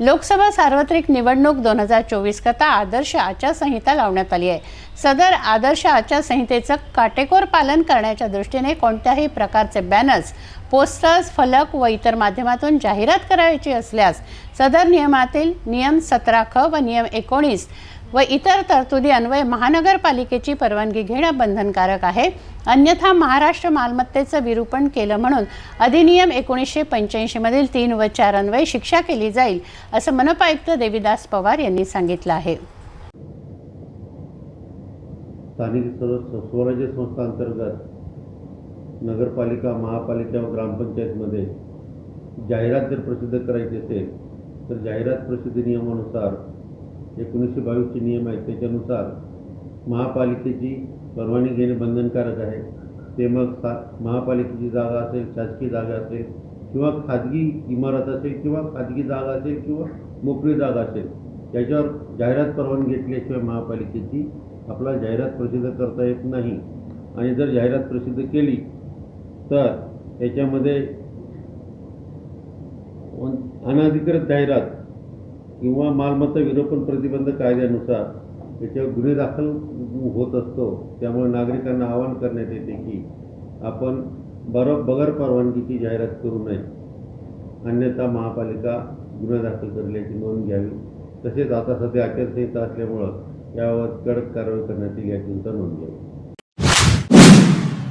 लोकसभा सार्वत्रिक निवडणूक दोन हजार चोवीस करता आदर्श आचारसंहिता लावण्यात आली आहे. सदर आदर्श आचारसंहितेचं काटेकोर पालन करण्याच्या दृष्टीने कोणत्याही प्रकारचे बॅनर्स पोस्टर्स फलक व इतर माध्यमातून जाहिरात करायची असल्यास सदर नियमातील नियम सतरा ख व नियम एकोणीस व इतर तरतुदी अन्वये महानगरपालिकेची परवानगी घेणं बंधनकारक आहे. अन्यथा महाराष्ट्र मालमत्तेचं विरूपण केलं म्हणून अधिनियम एकोणीसशे पंच्याऐंशीमधील तीन व चार अन्वये शिक्षा केली जाईल असं मनपायुक्त देविदास पवार यांनी सांगितलं आहे. स्थानिक स्वराज्य संस्थांतर्गत नगरपालिका महापालिका व ग्रामपंचायतमध्ये जाहिरात जर प्रसिद्ध करायची असेल तर जाहिरात प्रसिद्धी नियमानुसार एकोणीसशे बावीसचे नियम आहेत. त्याच्यानुसार महापालिकेची परवानगी घेणे बंधनकारक आहे. ते मग सा महापालिकेची जागा असेल शासकीय जागा असेल किंवा खाजगी इमारत असेल किंवा खाजगी जागा असेल किंवा मोकळी जागा असेल त्याच्यावर जाहिरात परवानगी घेतल्याशिवाय महापालिकेची आपला जाहिरात प्रसिद्ध करता येत नाही. आणि जर जाहिरात प्रसिद्ध केली तर त्याच्यामध्ये अनधिकृत जाहिरात किंवा मालमत्ता विरोपण प्रतिबंध कायद्यानुसार याच्यावर गुन्हे दाखल होत असतो त्यामुळे नागरिकांना आवाहन करण्यात येते की आपण बर बगर परवानगीची जाहिरात करू नये. अन्यथा महापालिका गुन्हा दाखल करण्याची नोंद घ्यावी. तसेच आता सध्या आचारसंहिता असल्यामुळं यावर कडक कारवाई करण्यात येईल याची सुद्धा नोंद घ्यावी.